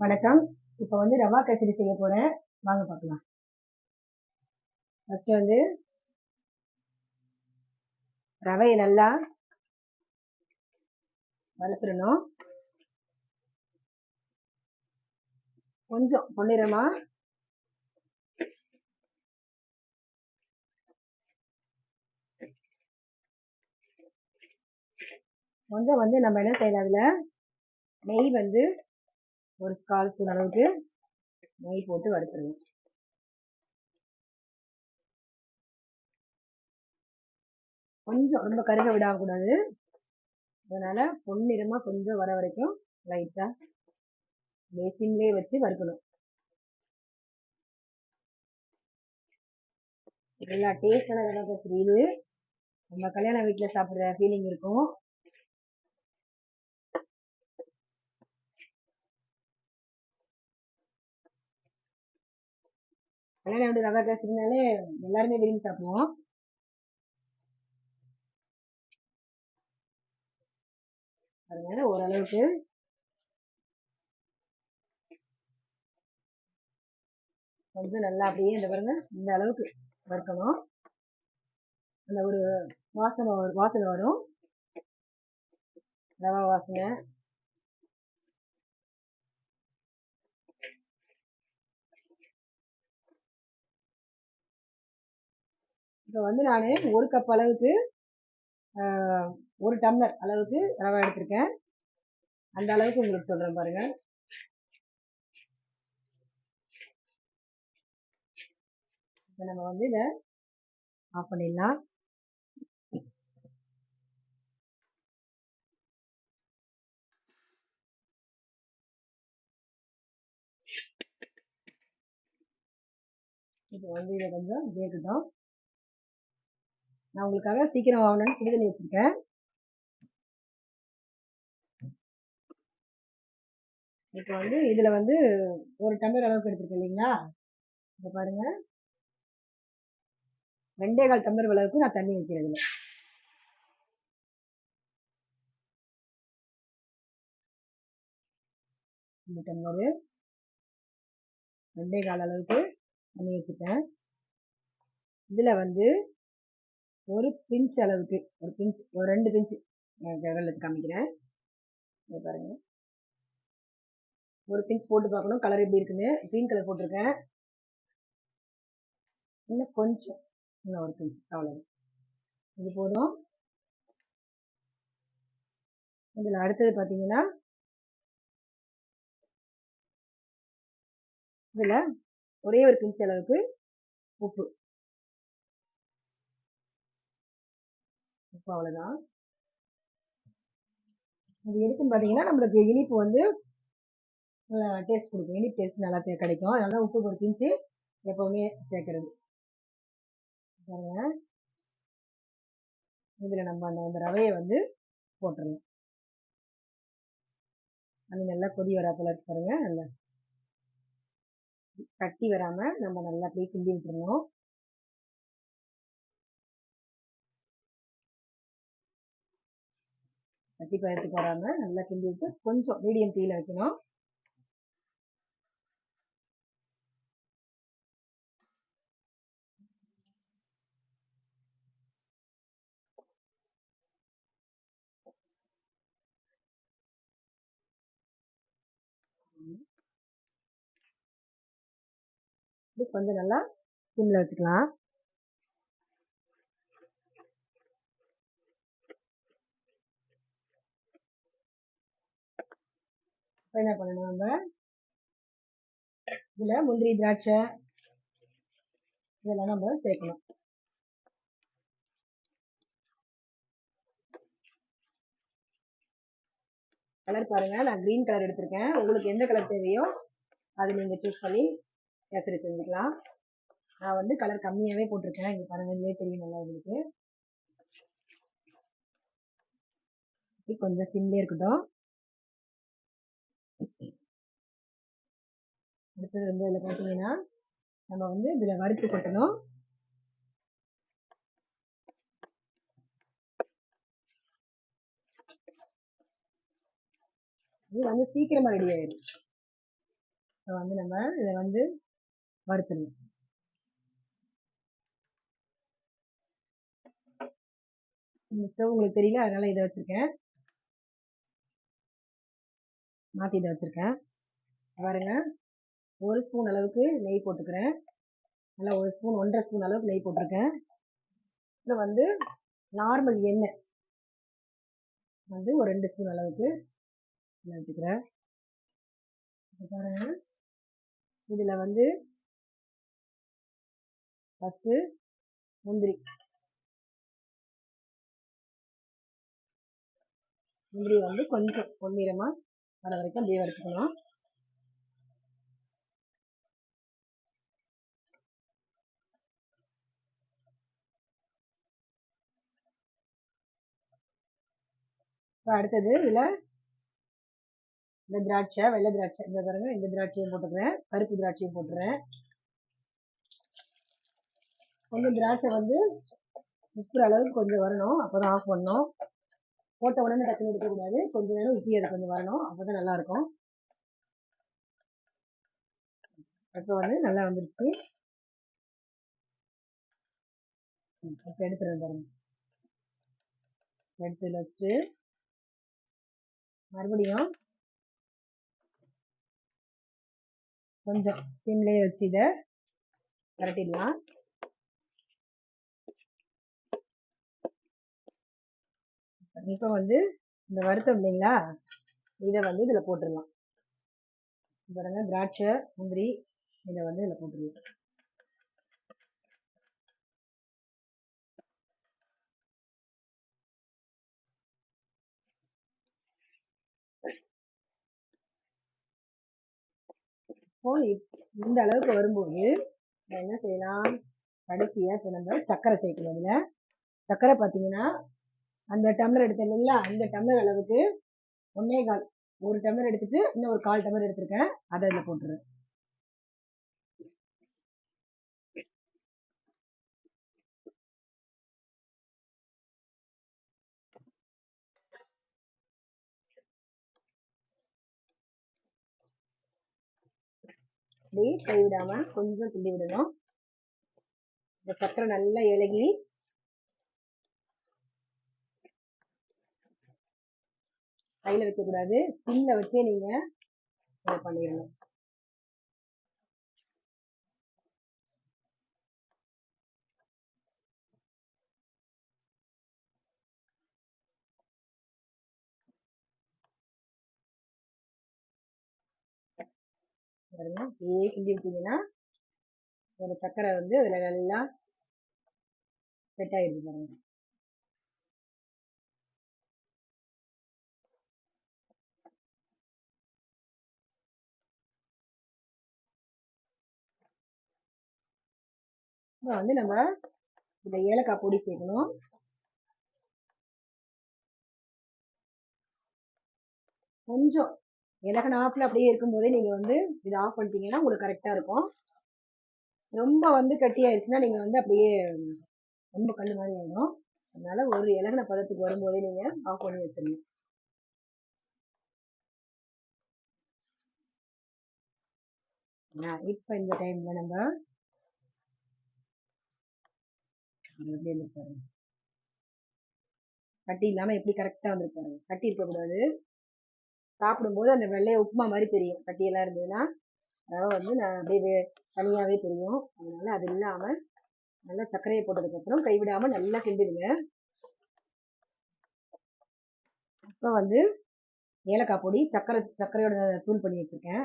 வணக்கம். இப்போ வந்து ரவா கசரி செய்ய போறேன். வாங்க பார்க்கலாம் ஃபர்ஸ்ட் வந்து ரவையை நல்லா வளர்த்துடணும் கொஞ்சம் பொன்னிறமா கொஞ்சம் வந்து நம்ம என்ன செய்யலாம் அதில்? நெய் வந்து ஒரு கால் ஸ்பூன் அளவுக்கு நெய் போட்டு வறுத்துருங்க. கொஞ்சம் ரொம்ப கருக விடக்கூடாது அதனால பொன்னிறமாக கொஞ்சம் வர வரைக்கும் லைட்டாக பேசின்லேயே வச்சு வறுக்கணும். நல்லா டேஸ்டான கடற்கரை புரியுது. நம்ம கல்யாண வீட்டில் சாப்பிட்ற ஃபீலிங் இருக்கும். கல்யாணம் வந்து ரவா கேசரினாலே எல்லாருமே விரும்பி சாப்பிடுவோம். அதனால ஓரளவுக்கு. கொஞ்சம் நல்லா அப்படியே இந்த பாருங்க இந்த அளவுக்கு வறுக்கணும். அந்த ஒரு வாசனை வரும் வாசனை வரும். ரவா வாசனை. இப்போ வந்து நான் ஒரு கப் அளவுக்கு ஒரு டம்ளர் அளவுக்கு ரவை எடுத்திருக்கேன். அந்த அளவுக்கு உங்களுக்கு சொல்கிறேன் பாருங்கள் இப்போ நம்ம வந்து இதை ஆஃப் பண்ணிடலாம். இப்போ வந்து இதை கொஞ்சம் வேகட்டும் நான் உங்களுக்காக சீக்கிரம் ஆகணும்னு சுடு தண்ணி வச்சுருக்கேன். இப்போ வந்து இதில் வந்து ஒரு டம்ளர் அளவுக்கு எடுத்துருக்கேன் இல்லைங்களா? இப்போ பாருங்க. ரெண்டே கால் டம்ளர் அளவுக்கு நான் தண்ணி வைக்கிறதுல இந்த டம்ளரு. ரெண்டே கால் அளவுக்கு தண்ணி வச்சுட்டேன் இதில் வந்து ஒரு பிஞ்ச் அளவுக்கு ஒரு பிஞ்ச் ஒரு ரெண்டு பிஞ்ச் விரலுக்கு காமிக்கிறேன். இதை பாருங்க. ஒரு பிஞ்ச் போட்டு பார்க்கணும். கலர் எப்படி இருக்குன்னு. க்ரீன் கலர் போட்டிருக்கேன். இன்னும் கொஞ்சம். இன்னும் ஒரு பிஞ்ச் அவ்வளோ இது போதும். இதில் அடுத்தது பார்த்தீங்கன்னா இதில் ஒரே ஒரு பிஞ்ச் அளவுக்கு உப்பு. உப்பு அவ்வளோதான் அது எதுக்குன்னு பார்த்தீங்கன்னா நம்மளுக்கு இனிப்பு வந்து டேஸ்ட் கொடுக்கும். இனிப்பு டேஸ்ட் நல்லா கிடைக்கும். அதனால உப்பு ஒரு பிஞ்சு எப்போவுமே சேர்க்கறது. பாருங்க. இதில் நம்ம அந்த அந்த ரவையை வந்து போட்டுடலாம் அது நல்லா கொதி வராப்பில் இருக்கு பாருங்க. நல்லா கட்டி வராமல் நம்ம நல்லா அப்படியே கிண்டி விட்டுருணும் கட்டி பழத்துக்கு வராமல் நல்லா கிண்டி விட்டு கொஞ்சம் மீடியம் தீயில் வைக்கணும். இது கொஞ்சம் நல்லா சிம்மில் வச்சுக்கலாம். இப்போ என்ன பண்ணணும் நம்ம? இதில் முந்திரி திராட்சை இதெல்லாம் நம்ம சேர்க்கணும். கலர் பாருங்க நான் க்ரீன் கலர் எடுத்திருக்கேன். உங்களுக்கு எந்த கலர் தேவையோ அது நீங்கள் சூஸ் பண்ணி கேசரி செஞ்சுக்கலாம். நான் வந்து கலர் கம்மியாகவே போட்டிருக்கேன். இங்கே பாருங்க இதுவே தெரியும் நல்லா உங்களுக்கு. கொஞ்சம் சிம்லே இருக்கட்டும். அடுத்தது வந்து இதில் பார்த்தீங்கன்னா நம்ம வந்து இதில் வறுத்து கொட்டணும். இது வந்து சீக்கிரமா ரெடி ஆயிடும் இப்போ வந்து நம்ம இதை வந்து வறுத்துடணும். ஸ்டவ் உங்களுக்கு தெரியல அதனால இதை வச்சிருக்கேன். மாற்றி இதை வச்சிருக்கேன். பாருங்க. ஒரு ஸ்பூன் அளவுக்கு நெய் போட்டுக்கிறேன். நல்லா ஒரு ஸ்பூன் ஒன்றரை ஸ்பூன் அளவுக்கு நெய் போட்டிருக்கேன். இதில் வந்து நார்மல் எண்ணெய். வந்து ஒரு ரெண்டு ஸ்பூன் அளவுக்கு எடுத்துக்கிறேன் பாருங்க. இதில் வந்து ஃபஸ்ட்டு முந்திரி. முந்திரி வந்து கொஞ்சம் பொன்னிறமாக வர வரைக்கும் அப்படியே வறுத்துக்கணும் இப்போ அடுத்தது இதில் இந்த திராட்சை வெள்ளை திராட்சை. இந்த பாருங்க இந்த திராட்சையும் போட்டுக்கிறேன். கருப்பு திராட்சையும் போட்டுறேன். கொஞ்சம் திராட்சை வந்து உப்புற அளவுக்கு கொஞ்சம் வரணும். அப்போ தான் ஆஃப் பண்ணணும். போட்ட உடனே டக்குன்னு எடுக்கக்கூடாது கொஞ்சம் நேரம் உப்பி அது கொஞ்சம் வரணும். அப்போ தான் நல்லாயிருக்கும் இப்போ வந்து நல்லா வந்துருச்சு. இப்போ எடுத்துறேன் பாருங்க. எடுத்து வச்சுட்டு மறுபடியும் கொஞ்சம் சிம்லேயே வச்சு இதை பரட்டிடலாம். இப்போ வந்து இந்த வருத்தம் இல்லைங்களா? இதை வந்து இதில் போட்டுடலாம். பாருங்க திராட்சை முந்திரி இதை வந்து இதில் போட்டுடலாம். இப்போ இந்த அளவுக்கு வரும்போது என்ன செய்யலாம்? கடைசியாக இப்போ நம்ம சர்க்கரை சேர்க்கணும் இதில் சர்க்கரை பார்த்தீங்கன்னா அந்த டம்ளர் எடுத்தேன் இல்லைங்களா? அந்த டம்ளர் அளவுக்கு ஒன்னே கால் ஒரு டம்ளர் எடுத்துட்டு இன்னும் ஒரு கால் டம்ளர் எடுத்திருக்கேன். அதை இதில் போட்டுருவேன் அப்படியே கை விடாம கொஞ்சம் கிண்டி விடணும். இந்த சக்கரை நல்லா இலகி. கையில் வைக்கக்கூடாது. சின்ன வச்சே நீங்க பண்ணிடணும். பாருங்க. அப்படியே கிண்டி விட்டீங்கன்னா ஒரு சர்க்கரை வந்து அதில் நல்லா செட் ஆகிடுது பாருங்க. இப்போ வந்து நம்ம இந்த ஏலக்காய் பொடி சேர்க்கணும். கொஞ்சம் இலகனாப்பில் அப்படியே இருக்கும்போதே நீங்கள் வந்து இதை ஆஃப் பண்ணிட்டீங்கன்னா உங்களுக்கு கரெக்டாக இருக்கும். ரொம்ப வந்து கட்டியாயிருச்சுன்னா நீங்கள் வந்து அப்படியே ரொம்ப கல் மாதிரி ஆகிடும் அதனால ஒரு இலகன பதத்துக்கு வரும்போதே நீங்கள் ஆஃப் பண்ணி வச்சிடணும். இப்போ இந்த டைம்ல நம்ம கட்டி இல்லாம எப்படி கரெக்டா வந்திருப்பாரு கட்டி இருக்கக்கூடாது. சாப்பிடும்போது அந்த வெள்ளைய உப்புமா மாதிரி தெரியும். கட்டியெல்லாம் இருந்ததுன்னா ரவை வந்து நான் அப்படியே தனியாகவே தெரியும். அதனால அது இல்லாமல் நல்லா சர்க்கரையை போட்டதுக்கப்புறம் கைவிடாமல் நல்லா கிண்டிடுங்க. இப்போ வந்து ஏலக்காய் பொடி சர்க்கரை சர்க்கரையோட தூள் பண்ணி வச்சுருக்கேன்.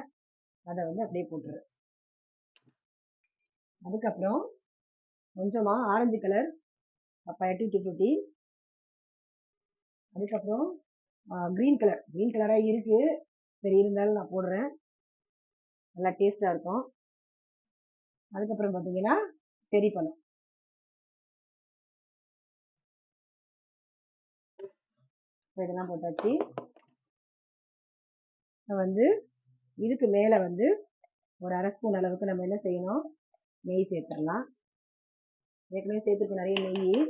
அதை வந்து அப்படியே போட்டுரு. அதுக்கப்புறம் கொஞ்சமாக orange colour papaya tutti frutti. அதுக்கப்புறம் க்ரீன் கலர் க்ரீன் கலராக இருக்குது சரி இருந்தாலும் நான் போடுறேன். நல்லா டேஸ்ட்டாக இருக்கும். அதுக்கப்புறம் பார்த்தீங்கன்னா செரி பழம். இதெல்லாம் போட்டாச்சு. வந்து இதுக்கு மேலே வந்து ஒரு அரை ஸ்பூன் அளவுக்கு நம்ம என்ன செய்யணும்? நெய் சேர்த்துடலாம். ஏற்கனவே சேர்த்துருக்கோம் நிறைய நெய்.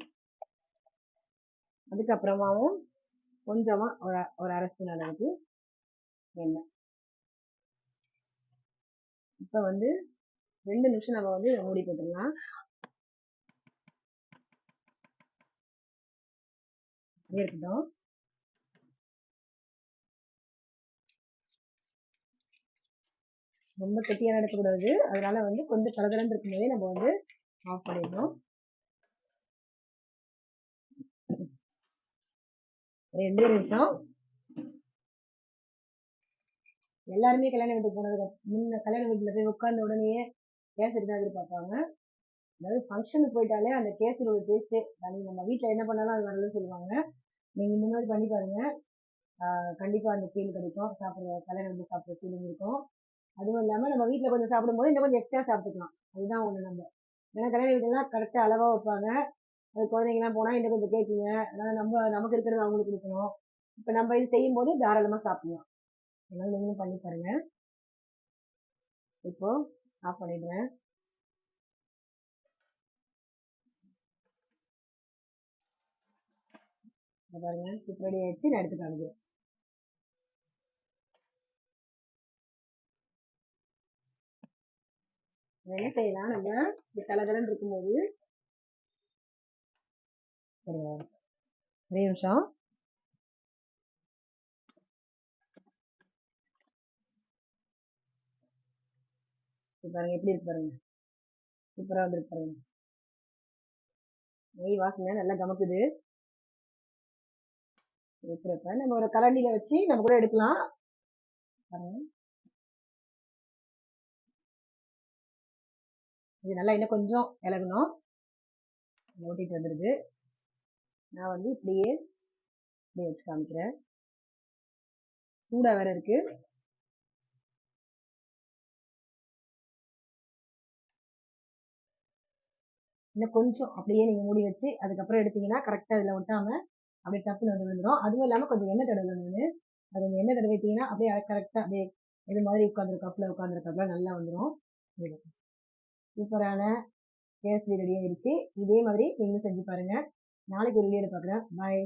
அதுக்கப்புறமாவும் கொஞ்சமாக ஒரு ஒரு அரை ஸ்பூன் அளவுக்கு எண்ணெய். இப்போ வந்து ரெண்டு நிமிஷம் நம்ம வந்து மூடி போட்டுடலாம். இருக்கட்டும். ரொம்ப கெட்டியாக நடக்கக்கூடாது. அதனால வந்து கொஞ்சம் கலகலன்னு இருக்கும்போதே நம்ம வந்து ஆஃப் பண்ணிடணும். ரெண்டு நிமிஷம். எல்லாருமே கல்யாண வீட்டுக்கு போனதுக்கு முன்ன கல்யாண வீட்டில் போய் உட்கார்ந்த உடனே கேசரி தான் எதிர்பார்ப்பாங்க. அதாவது ஃபங்க்ஷனுக்கு போயிட்டாலே அந்த கேசரியோட டேஸ்ட்டு தனி நம்ம வீட்டில் என்ன பண்ணாலும் அது வரலன்னு சொல்லுவாங்க. நீங்கள் இந்த மாதிரி பண்ணி பாருங்க. கண்டிப்பாக அந்த ஃபீல் கிடைக்கும். சாப்பிட்ற கல்யாண வீட்டில் சாப்பிட்ற ஃபீலிங் இருக்கும். அதுவும் இல்லாமல் நம்ம வீட்டில் கொஞ்சம் சாப்பிடும்போது இன்னும் கொஞ்சம் எக்ஸ்ட்ரா சாப்பிட்டுக்கலாம். அதுதான் ஒன்று நம்ம. ஏன்னா கல்யாண வீட்டுலாம் கரெக்டாக அளவாக வைப்பாங்க. அது குழந்தைங்கலாம் போனால் இன்னும் கொஞ்சம் கேட்குங்க. அதனால் நம்ம நமக்கு இருக்கிறது அவங்களுக்கு கொடுக்கணும். இப்போ நம்ம இது செய்யும் போது தாராளமாக சாப்பிடலாம். அதனால் நீங்களும் பண்ணி பாருங்க. இப்போ ஆஃப் பண்ணிடுறேன். பாருங்க. இப்போ ரெடி ஆயிடுச்சு. நான் எடுத்து காமிக்கிறேன். என்ன செய்யலாம்? நம்ம இந்த கலகலன்னு இருக்கும்போது ஒரு ஒரே நிமிஷம். பாருங்க எப்படி இருக்கு பாருங்க. சூப்பரா வந்துருக்கு பாருங்க. நெய் வாசனை நல்லா கமக்குது. இருக்கிறப்ப நம்ம ஒரு கலண்டியில் வச்சு நம்ம கூட எடுக்கலாம். பாருங்க. இது நல்லா இன்னும் கொஞ்சம் இலகணும். ஓட்டிட்டு வந்துடுது நான் வந்து இப்படியே இப்படியே வச்சு காமிக்கிறேன். சூடாக வேற இருக்கு. இன்னும் கொஞ்சம் அப்படியே நீங்கள் மூடி வச்சு அதுக்கப்புறம் எடுத்தீங்கன்னா கரெக்டாக இதில் ஒட்டாம அப்படியே டப்புன்னு வந்து விழுந்துடும் அதுவும் இல்லாமல் கொஞ்சம் எண்ணெய் தடவை நான். அது கொஞ்சம் எண்ணெய் தடவிட்டீங்கன்னா அப்படியே கரெக்டாக அப்படியே இது மாதிரி உட்காந்துருக்காப்புல உட்காந்துருக்காப்புல நல்லா வந்துடும் சூப்பரான கேசரி ரெடியாக இருக்குது இதே மாதிரி நீங்களும் செஞ்சு பாருங்க. நாளைக்கு ஒரு வீடியோ பார்க்குறேன் பாய்